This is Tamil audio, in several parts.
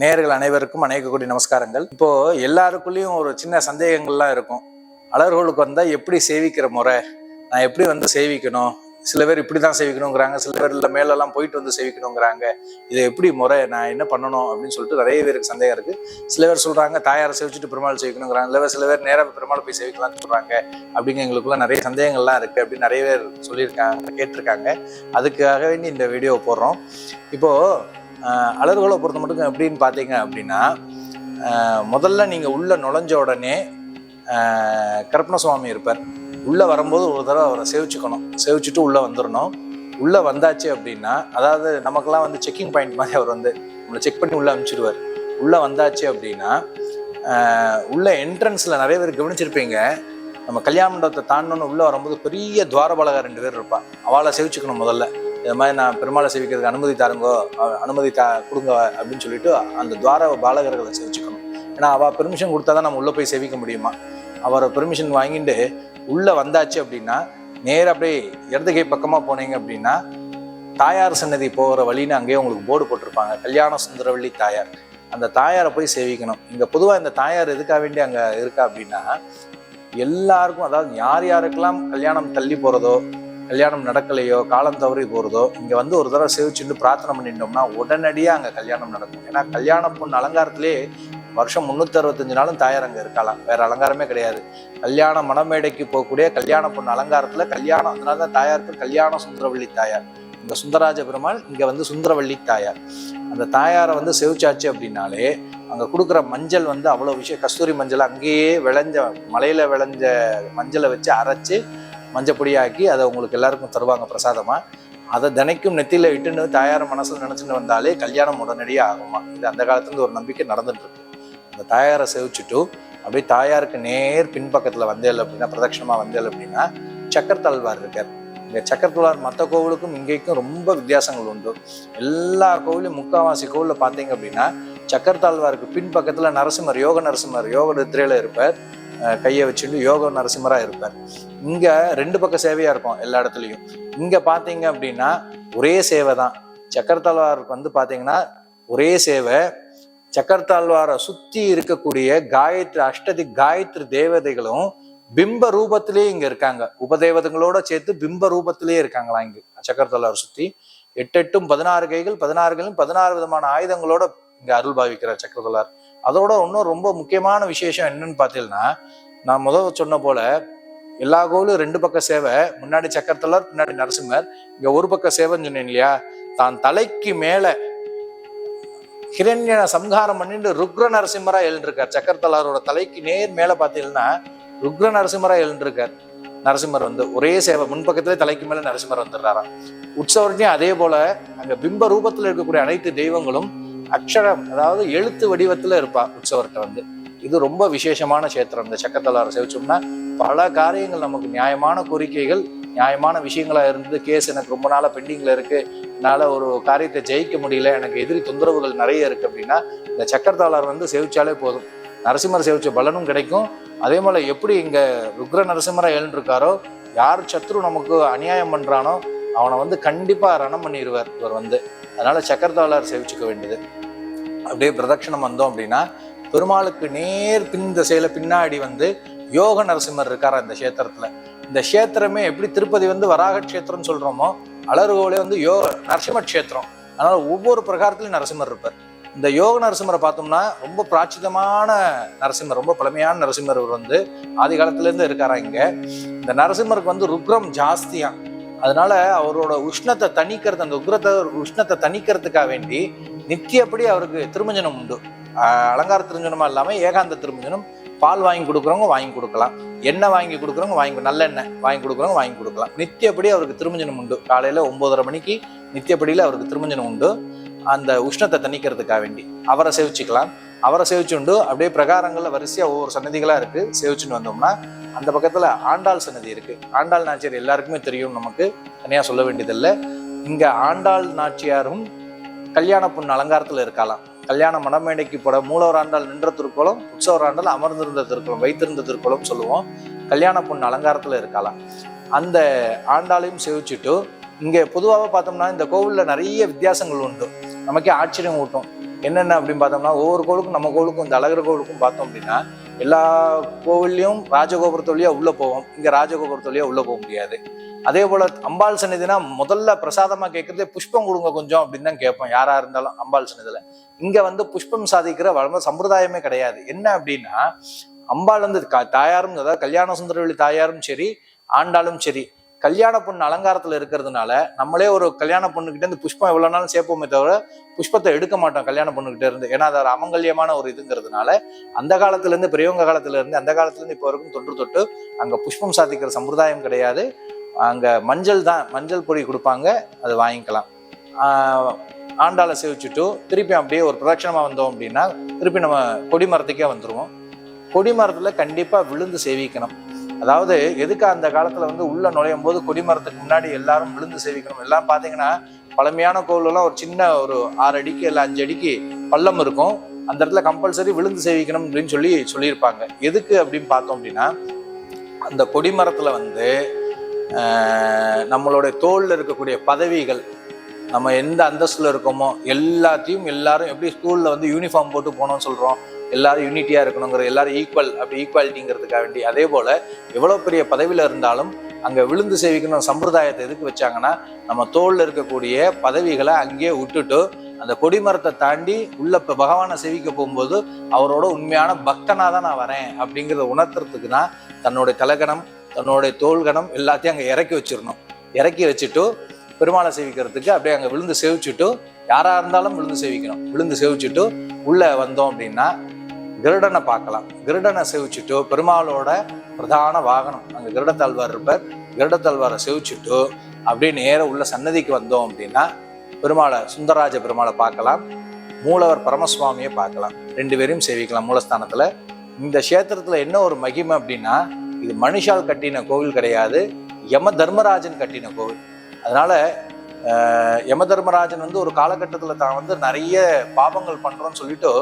நேயர்கள் அனைவருக்கும் அநேக கோடி நமஸ்காரங்கள். இப்போ எல்லாருக்குள்ளேயும் ஒரு சின்ன சந்தேகங்கள்லாம் இருக்கும். அலர்களுக்கு வந்தால் எப்படி சேவிக்கிற முறை? நான் எப்படி வந்து சேவிக்கணும்? சில பேர் இப்படி தான் சேவிக்கணுங்கிறாங்க. சில பேர் இல்லை மேலெல்லாம் போயிட்டு வந்து சேவிக்கணுங்கிறாங்க. இது எப்படி முறை? நான் என்ன பண்ணணும் அப்படின்னு சொல்லிட்டு நிறைய பேருக்கு சந்தேகம் இருக்குது சில பேர் சொல்கிறாங்க தாயாரை சேவிச்சுட்டு பெருமாள் சேவிக்கணுங்கிறாங்க. இல்லை சில பேர் நேராக பெருமாள் போய் சேவிக்கலாம்னு சொல்கிறாங்க அப்படிங்க எங்களுக்குள்ள நிறைய சந்தேகங்கள்லாம் இருக்குது அப்படின்னு நிறைய பேர் சொல்லியிருக்காங்க கேட்டிருக்காங்க. அதுக்காக வேண்டி இந்த வீடியோ போடுறோம். இப்போது அலர்கோலை பொறுத்த மட்டும் எப்படின்னு பார்த்தீங்க அப்படின்னா முதல்ல நீங்கள் உள்ளே நுழைஞ்ச உடனே கருப்பணசுவாமி இருப்பார். உள்ளே வரும்போது ஒரு தடவை அவரை சேவிச்சுக்கணும். சேவிச்சுட்டு உள்ளே வந்துடணும் உள்ளே வந்தாச்சு அப்படின்னா அதாவது நமக்கெல்லாம் வந்து செக்கிங் பாயிண்ட் மாதிரி அவர் வந்து நம்மளை செக் பண்ணி உள்ளே அனுப்பிச்சிடுவார். உள்ளே வந்தாச்சு அப்படின்னா உள்ள என்ட்ரன்ஸில் நிறைய பேர் கவனிச்சிருப்பீங்க. நம்ம கல்யாண மண்டபத்தை தாண்டணும்னு உள்ளே வரும்போது பெரிய துவாரபாலகா ரெண்டு பேர் இருப்பாள் அவளை சேவிச்சுக்கணும் முதல்ல. இது மாதிரி நான் பெருமாளை சேவிக்கிறதுக்கு அனுமதி தாருங்கோ அனுமதி தா கொடுங்க அப்படின்னு சொல்லிட்டு அந்த துவார பாலகர்களை சேவிச்சுக்கணும். ஏன்னா அவள் பெர்மிஷன் கொடுத்தா தான் நம்ம உள்ளே போய் சேவிக்க முடியுமா? அவரை பெர்மிஷன் வாங்கிட்டு உள்ளே வந்தாச்சு அப்படின்னா நேராக அப்படியே இடதுகை பக்கமாக போனீங்க அப்படின்னா தாயார் சன்னதி போகிற வழின்னு அங்கேயே உங்களுக்கு போர்டு போட்டிருப்பாங்க. கல்யாண சுந்தரவள்ளி தாயார். அந்த தாயாரை போய் சேவிக்கணும். இங்கே பொதுவாக இந்த தாயார் எதுக்காக வேண்டி அங்கே இருக்கா அப்படின்னா எல்லாருக்கும் அதாவது யார் யாருக்கெல்லாம் கல்யாணம் தள்ளி போகிறதோ கல்யாணம் நடக்கலையோ காலம் தவறி போகிறதோ இங்கே வந்து ஒரு தடவை சேவிச்சுட்டு பிரார்த்தனை பண்ணிட்டோம்னா உடனடியாக அங்கே கல்யாணம் நடக்கும். ஏன்னா கல்யாண பொண்ணு அலங்காரத்திலே வருஷம் முந்நூற்றி அறுபத்தஞ்சு நாளும் தாயார் அங்கே இருக்கலாம் வேறு அலங்காரமே கிடையாது. கல்யாண மணமேடைக்கு போகக்கூடிய கல்யாண பொண்ணு அலங்காரத்தில் கல்யாணம். அதனால தான் தாயாருக்கு கல்யாண சுந்தரவள்ளி தாயார். இந்த சுந்தராஜ பெருமாள் இங்கே வந்து சுந்தரவள்ளி தாயார். அந்த தாயாரை வந்து செவிச்சாச்சு அப்படின்னாலே அங்கே கொடுக்குற மஞ்சள் வந்து அவ்வளோ விஷயம். கஸ்தூரி மஞ்சள் அங்கேயே விளைஞ்ச மலையில் விளைஞ்ச மஞ்சளை வச்சு அரைச்சி மஞ்சள் பொடியாக்கி அதை உங்களுக்கு எல்லாருக்கும் தருவாங்க பிரசாதமாக அதை தினைக்கும் நெத்தியில் இட்டுன்னு தாயார் மனசில் நினச்சின்னு வந்தாலே கல்யாணம் உடனடியாக ஆகுமா? இது அந்த காலத்துலேருந்து ஒரு நம்பிக்கை நடந்துட்டுருக்கு அந்த தாயாரை சேவிச்சுட்டு அப்படியே தாயாருக்கு நேர் பின்பக்கத்தில் வந்தேல் அப்படின்னா பிரதட்சணமாக வந்தேல் அப்படின்னா சக்கரத்தாழ்வார் இருக்கார். இந்த சக்கரத்தாழ்வார் மற்ற கோவிலுக்கும் இங்கேக்கும் ரொம்ப வித்தியாசங்கள் உண்டு. எல்லா கோவிலும் முக்காவாசி கோவிலில் பார்த்தீங்க அப்படின்னா சக்கரத்தாழ்வாருக்கு பின்பக்கத்தில் நரசிம்மர் யோக நரசிம்மர் யோக நித்ரையில் இருப்பார். கையை வச்சுட்டு யோக நரசிம்மராக இருப்பார். இங்கே ரெண்டு பக்கம் சேவையாக இருக்கும் எல்லா இடத்துலையும். இங்கே பார்த்தீங்க அப்படின்னா ஒரே சேவை தான். சக்கரத்தாழ்வாருக்கு வந்து பார்த்தீங்கன்னா ஒரே சேவை. சக்கரத்தாழ்வாரை சுற்றி இருக்கக்கூடிய காயத்ரி அஷ்டதி காயத்ரி தேவதைகளும் பிம்ப ரூபத்திலேயே இங்கே இருக்காங்க. உபதேவதங்களோட சேர்த்து பிம்ப ரூபத்திலேயே இருக்காங்களா இங்கே சக்கரத்தாழ்வாரை சுற்றி எட்டு எட்டும் பதினாறு கைகள் பதினாறு கைகளும் பதினாறு விதமான ஆயுதங்களோட இங்கே அருள் பாவிக்கிறார் சக்கரத்தாழ்வார் அதோட இன்னும் ரொம்ப முக்கியமான விசேஷம் என்னன்னு பார்த்தீங்கன்னா நான் முதல் சொன்ன போல எல்லா கோவிலும் ரெண்டு பக்க சேவை. முன்னாடி சக்கரத்தாழ்வார் பின்னாடி நரசிம்மர். இங்க ஒரு பக்க சேவைன்னு சொன்னேன் இல்லையா? தான் தலைக்கு மேல ஹிரண்யனை சம்ஹாரம் பண்ணிட்டு ருக்ர நரசிம்மரா எழுந்திருக்கார். சக்கரத்தலாரோட தலைக்கு நேர் மேல பார்த்தீங்கன்னா ருக்ர நரசிம்மரா எழுந்திருக்கார். நரசிம்மர் வந்து ஒரே சேவை. முன்பக்கத்திலே தலைக்கு மேல நரசிம்மர் வந்துடுறாராம். உற்சவர்லையும் அதே போல அங்க பிம்ப ரூபத்தில் இருக்கக்கூடிய அனைத்து தெய்வங்களும் அக்ஷரம் அதாவது எழுத்து வடிவத்தில் இருப்பா உற்சவர்கிட்ட வந்து. இது ரொம்ப விசேஷமான கஷேத்திரம். இந்த சக்கரத்தலாரை சேவிச்சோம்னா பல காரியங்கள் நமக்கு நியாயமான கோரிக்கைகள் நியாயமான விஷயங்களாக இருந்து கேஸ் எனக்கு ரொம்ப நாளாக பெண்டிங்கில் இருக்குது என்னால் ஒரு காரியத்தை ஜெயிக்க முடியல. எனக்கு எதிரி தொந்தரவுகள் நிறைய இருக்குது அப்படின்னா இந்த சக்கரத்தாளர் வந்து சேவிச்சாலே போதும். நரசிம்மர் சேவிச்ச பலனும் கிடைக்கும். அதே போல் எப்படி இங்கே ருக்ர நரசிம்மரா எழுந்திருக்காரோ யார் சத்ரு நமக்கு அநியாயம் பண்ணுறானோ அவனை வந்து கண்டிப்பாக ரணம் பண்ணிடுவார் இவர் வந்து. அதனால் சக்கரத்தாளர் சேவிச்சுக்க வேண்டியது. அப்படியே பிரதட்சணம் வந்தோம் அப்படின்னா பெருமாளுக்கு நேர் பின் திசையில் பின்னாடி வந்து யோக நரசிம்மர் இருக்காரா இந்த கஷேத்திரத்தில்? இந்த கஷேத்திரமே எப்படி திருப்பதி வந்து வராக கஷேத்திரம்னு சொல்கிறோமோ அலர்கோலே வந்து யோக நரசிம்ம கஷேத்திரம். அதனால் ஒவ்வொரு பிரகாரத்திலையும் நரசிம்மர் இருப்பார். இந்த யோக நரசிம்மரை பார்த்தோம்னா ரொம்ப பிராச்சிதமான நரசிம்மர் ரொம்ப பழமையான நரசிம்மர் இவர் வந்து ஆதி காலத்துலேருந்து இருக்காரா இங்கே? இந்த நரசிம்மருக்கு வந்து ருக்ரம் ஜாஸ்தியாக அதனால அவரோட உஷ்ணத்தை தணிக்கிறது அந்த உக்ரத்தை உஷ்ணத்தை தணிக்கிறதுக்காக வேண்டி நித்தியப்படி அவருக்கு திருமஞ்சனம் உண்டு. அலங்கார திருமஞ்சனமா இல்லாமல் ஏகாந்த திருமஞ்சனம் பால் வாங்கி கொடுக்குறவங்க வாங்கி கொடுக்கலாம். எண்ணெய் வாங்கி கொடுக்குறவங்க வாங்கி நல்லெண்ணெய் வாங்கி கொடுக்குறவங்க வாங்கி கொடுக்கலாம். நித்தியப்படி அவருக்கு திருமஞ்சனம் உண்டு. காலையில் ஒம்போதரை மணிக்கு நித்தியப்படியில் அவருக்கு திருமஞ்சனம் உண்டு. அந்த உஷ்ணத்தை தணிக்கிறதுக்காக வேண்டி அவரை சேவிச்சுக்கலாம். அவரை சேவிச்சுண்டு அப்படியே பிரகாரங்களில் வரிசையாக ஒவ்வொரு சன்னதிகளாக இருக்குது சேவிச்சுட்டு வந்தோம்னா அந்த பக்கத்தில் ஆண்டாள் சன்னதி இருக்குது ஆண்டாள் நாச்சியார் எல்லாருக்குமே தெரியும் நமக்கு. தனியாக சொல்ல வேண்டியதில்லை. இங்கே ஆண்டாள் நாச்சியாரும் கல்யாண பொண்ணு அலங்காரத்தில் இருக்கலாம் கல்யாண மடமேடைக்கு போட மூலவர் ஆண்டாள் நின்ற திருக்கோலம் உற்சவர் ஆண்டாள் அமர்ந்திருந்த திருக்கோலம் வைத்திருந்த திருக்கோலம் சொல்லுவோம். கல்யாண பொண்ணு அலங்காரத்தில் இருக்கலாம் அந்த ஆண்டாளையும் சேவிச்சுட்டு இங்கே பொதுவாக பார்த்தோம்னா இந்த கோவிலில் நிறைய வித்தியாசங்கள் உண்டு. நமக்கே ஆச்சரியம் ஊட்டும். என்னென்ன அப்படின்னு பார்த்தோம்னா ஒவ்வொரு கோவிலுக்கும் நம்ம கோவிலுக்கும் இந்த அழகர் கோவிலுக்கும் பார்த்தோம் அப்படின்னா எல்லா கோவில்லையும் ராஜகோபுரத்து வழியாக உள்ளே போவோம். இங்கே ராஜகோபுரத்து வழியாக உள்ளே போக முடியாது. அதே போல் அம்பாள் சன்னிதினா முதல்ல பிரசாதமாக கேட்குறதே புஷ்பம் கொடுங்க கொஞ்சம் அப்படின்னு தான் கேட்போம். யாராக இருந்தாலும் அம்பாள் சன்னிதில இங்கே வந்து புஷ்பம் சாதிக்கிற வளம சம்பிரதாயமே கிடையாது. என்ன அப்படின்னா அம்பாள் வந்து தாயாரும் அதாவது கல்யாண சுந்தரவெளி தாயாரும் சரி ஆண்டாலும் சரி கல்யாண பொண்ணு அலங்காரத்தில் இருக்கிறதுனால நம்மளே ஒரு கல்யாண பொண்ணுக்கிட்ட இருந்து புஷ்பம் எவ்வளோ நாளும் சேர்ப்போமே தவிர புஷ்பத்தை எடுக்க மாட்டோம் கல்யாண பொண்ணுக்கிட்ட இருந்து. ஏன்னா அது ஒரு அமங்கல்யமான ஒரு இதுங்கிறதுனால அந்த காலத்துலேருந்து பெரியவங்க காலத்துலேருந்து அந்த காலத்துலேருந்து இப்போ வரைக்கும் தொன்று தொட்டு அங்கே புஷ்பம் சாதிக்கிற சம்பிரதாயம் கிடையாது. அங்கே மஞ்சள் தான் மஞ்சள் பொடி கொடுப்பாங்க அது வாங்கிக்கலாம். ஆண்டாளை சேவிச்சுட்டு திருப்பி அப்படியே ஒரு பிரதட்சணமாக வந்தோம் அப்படின்னா திருப்பி நம்ம கொடிமரத்துக்கே வந்துடுவோம் கொடிமரத்தில் கண்டிப்பாக விழுந்து சேவிக்கணும். அதாவது எதுக்கு அந்த காலத்துல வந்து உள்ள நுழையும் போது கொடிமரத்துக்கு முன்னாடி எல்லாரும் விழுந்து சேவிக்கணும்? எல்லாம் பாத்தீங்கன்னா பழமையான கோவிலெல்லாம் ஒரு சின்ன ஒரு ஆறு அடிக்கு இல்லை அஞ்சு அடிக்கு பள்ளம் இருக்கும். அந்த இடத்துல கம்பல்சரி விழுந்து சேவிக்கணும் அப்படின்னு சொல்லி சொல்லியிருப்பாங்க. எதுக்கு அப்படின்னு பார்த்தோம் அப்படின்னா அந்த கொடிமரத்துல வந்து நம்மளுடைய தோல்ல இருக்கக்கூடிய பதவிகள் நம்ம எந்த அந்தஸ்துல இருக்கோமோ எல்லாத்தையும் எல்லாரும் எப்படி ஸ்கூல்ல வந்து யூனிஃபார்ம் போட்டு போனோம்னு சொல்றோம். எல்லாரும் யூனிட்டியாக இருக்கணுங்கிற எல்லாரும் ஈக்குவல் அப்படி ஈக்குவாலிட்டிங்கிறதுக்காக வேண்டி அதே போல் எவ்வளோ பெரிய பதவியில் இருந்தாலும் அங்கே விழுந்து சேவிக்கணும் சம்பிரதாயத்தை எதுக்கு வச்சாங்கன்னா நம்ம தோளில் இருக்கக்கூடிய பதவிகளை அங்கேயே விட்டுட்டு அந்த கொடிமரத்தை தாண்டி உள்ள இப்போ பகவானை சேவிக்க போகும்போது அவரோட உண்மையான பக்தனாக தான் நான் வரேன் அப்படிங்கிறத உணர்த்துறதுக்கு தான் தன்னுடைய தலகணம் தன்னுடைய தோள்கணம் எல்லாத்தையும் அங்கே இறக்கி வச்சிடணும். இறக்கி வச்சுட்டு பெருமாளை சேவிக்கிறதுக்கு அப்படியே அங்கே விழுந்து சேவிச்சுட்டு யாராக இருந்தாலும் விழுந்து சேவிக்கணும். விழுந்து சேவிச்சுட்டு உள்ளே வந்தோம் அப்படின்னா கிருடனை பார்க்கலாம். கிருடனை செவிச்சுட்டு பெருமாளோட பிரதான வாகனம். அங்கே கிருடத்தாழ்வார் இருப்பார். கிருடத்தாழ்வாரை செவிச்சுட்டு அப்படியே நேராக உள்ள சன்னதிக்கு வந்தோம் அப்படின்னா பெருமாளை சுந்தரராஜ பெருமாளை பார்க்கலாம். மூலவர் பரமசுவாமியை பார்க்கலாம். ரெண்டு பேரையும் சேவிக்கலாம் மூலஸ்தானத்தில். இந்த கஷேத்திரத்தில் என்ன ஒரு மகிமை அப்படின்னா இது மனுஷால் கட்டின கோவில் கிடையாது. யம தர்மராஜன் கட்டின கோவில். அதனால் யம தர்மராஜன் வந்து ஒரு காலகட்டத்தில் தான் வந்து நிறைய பாவங்கள் பண்ணுறோன்னு சொல்லிட்டு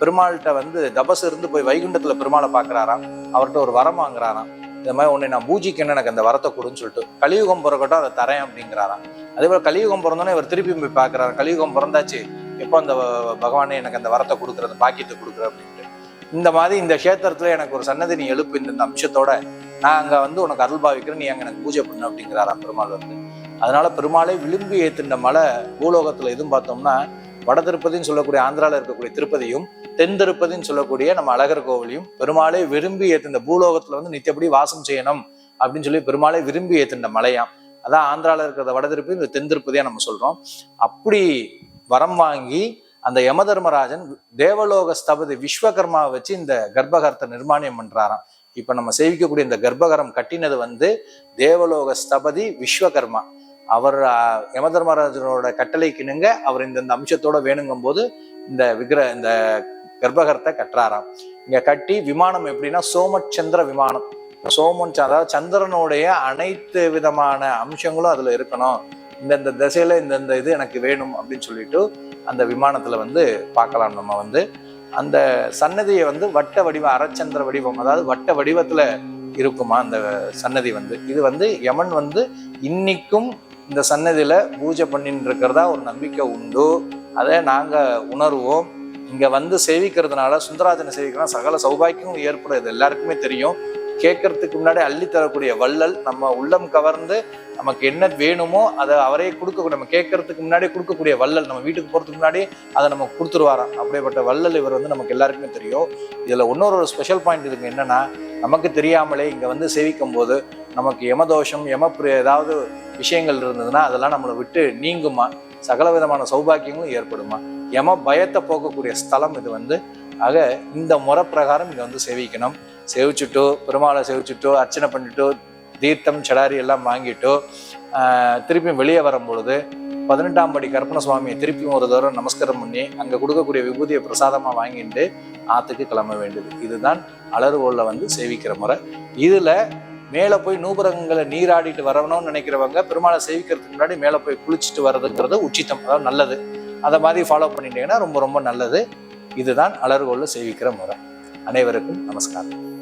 பெருமாள்கிட்ட வந்து தபஸ் இருந்து போய் வைகுண்டத்தில் பெருமாளை பார்க்குறாராம். அவர்கிட்ட ஒரு வரம் வாங்குறாராம். இந்த மாதிரி உன்னை நான் பூஜிக்கணும் எனக்கு அந்த வரத்தை கொடுன்னு சொல்லிட்டு கலியுகம் பிறக்கட்டும் அதை தரேன் அப்படிங்கிறாராம். அதேபோல் கலியுகம் பிறந்தோன்னே இவர் திருப்பி போய் பார்க்குறாரு. கலியுகம் பிறந்தாச்சு எப்போ அந்த வ- பகவானே எனக்கு அந்த வரத்தை கொடுக்குறது பாக்கியத்தை கொடுக்குற அப்படின்ட்டு. இந்த மாதிரி இந்த கஷேத்திரத்தில் எனக்கு ஒரு சன்னதி நீ எழுப்பு இந்த அம்சத்தோட நான் அங்கே வந்து உனக்கு அருள் பாவிக்கிறேன் நீ அங்கே எனக்கு பூஜை பண்ணு அப்படிங்கிறாராம் பெருமாள் வந்து. அதனால பெருமாளை விளிம்பி ஏத்துன மலை பூலோகத்தில் எதுவும் பார்த்தோம்னா வட திருப்பதின்னு சொல்லக்கூடிய ஆந்திராவில் இருக்கக்கூடிய திருப்பதியும் தென் திருப்பதின்னு சொல்லக்கூடிய நம்ம அழகர் கோவிலையும் பெருமாளே விரும்பி இந்த பூலோகத்தில் வந்து நித்தியப்படி வாசம் செய்யணும் அப்படின்னு சொல்லி பெருமாளே விரும்பி ஏத்துன மலையாம் அதான் ஆந்திராவில் இருக்கிறத வட திருப்பதி இந்த தென் திருப்பதியாக நம்ம சொல்கிறோம் அப்படி வரம் வாங்கி அந்த யம தர்மராஜன் தேவலோக ஸ்தபதி விஸ்வகர்மாவை வச்சு இந்த கர்ப்பகரத்தை நிர்மாணியம் பண்றாராம். இப்ப நம்ம சேவிக்கக்கூடிய இந்த கர்ப்பகரம் கட்டினது வந்து தேவலோக ஸ்தபதி விஸ்வகர்மா. அவர் யமதர்மராஜனோட யம கட்டளைக்கு அவர் இந்தந்த அம்சத்தோட வேணுங்கும் போது இந்த விக்கிர இந்த கர்ப்பகரத்தை கட்டுறாராம். இங்க கட்டி விமானம் எப்படின்னா சோமச்சந்திர விமானம். சோமன் அதாவது சந்திரனுடைய அனைத்து விதமான அம்சங்களும் அதுல இருக்கணும். இந்தந்த திசையில இந்தந்த இது எனக்கு வேணும் அப்படின்னு சொல்லிட்டு அந்த விமானத்துல வந்து பார்க்கலாம் நம்ம வந்து. அந்த சன்னதியை வந்து வட்ட வடிவம் அரைச்சந்திர வடிவம் அதாவது வட்ட வடிவத்துல இருக்குமா அந்த சன்னதி வந்து. இது வந்து யமன் வந்து இன்னைக்கும் இந்த சன்னதியில் பூஜை பண்ணிட்டு இருக்கிறதா ஒரு நம்பிக்கை உண்டு. அதை நாங்கள் உணர்வோம். இங்கே வந்து சேவிக்கிறதுனால சுந்தராஜனை சேவிக்கலாம் சகல சௌபாக்கியமும் ஏற்படும். இது எல்லாருக்குமே தெரியும். கேட்கறதுக்கு முன்னாடி அள்ளி தரக்கூடிய வள்ளல் நம்ம உள்ளம் கவர்ந்து நமக்கு என்ன வேணுமோ அதை அவரே கொடுக்க நம்ம கேட்கறதுக்கு முன்னாடி கொடுக்கக்கூடிய வள்ளல் நம்ம வீட்டுக்கு போகிறதுக்கு முன்னாடி அதை நமக்கு கொடுத்துருவாராம். அப்படிப்பட்ட வள்ளல் இவர் வந்து நமக்கு எல்லாருக்குமே தெரியும். இதில் இன்னொரு ஒரு ஸ்பெஷல் பாயிண்ட் இதுக்கு என்னென்னா நமக்கு தெரியாமலே இங்கே வந்து சேவிக்கும் போது நமக்கு யமதோஷம் யமப்பிரிய ஏதாவது விஷயங்கள் இருந்ததுன்னா அதெல்லாம் நம்மளை விட்டு நீங்குமா? சகல விதமான சௌபாக்கியங்களும் ஏற்படுமா? எம பயத்தை போக்கக்கூடிய ஸ்தலம் இது வந்து. ஆக இந்த முறை பிரகாரம் இதை வந்து சேவிக்கணும். சேவிச்சுட்டோ பெருமாளை சேவிச்சுட்டோ அர்ச்சனை பண்ணிட்டோ தீர்த்தம் செடாரி எல்லாம் வாங்கிட்டோ திருப்பியும் வெளியே வரும் பொழுது பதினெட்டாம் படி கற்பன சுவாமியை திருப்பியும் ஒரு தடவை நமஸ்காரம் பண்ணி அங்கே கொடுக்கக்கூடிய விபூதியை பிரசாதமாக வாங்கிட்டு ஆற்றுக்கு கிளம்ப வேண்டியது. இதுதான் அலறுகோல்ல வந்து சேவிக்கிற முறை. இதில் மேலே போய் நூபுரகங்களை நீராடிட்டு வரணும்னு நினைக்கிறவங்க பெருமாளை சேவிக்கிறதுக்கு முன்னாடி மேலே போய் குளிச்சுட்டு வர்றதுங்கிறது உச்சித்தம். அதாவது நல்லது. அதை மாதிரி ஃபாலோ பண்ணிட்டீங்கன்னா ரொம்ப ரொம்ப நல்லது. இதுதான் அலர்கோலில் சேவிக்கிற முறை. அனைவருக்கும் நமஸ்காரம்.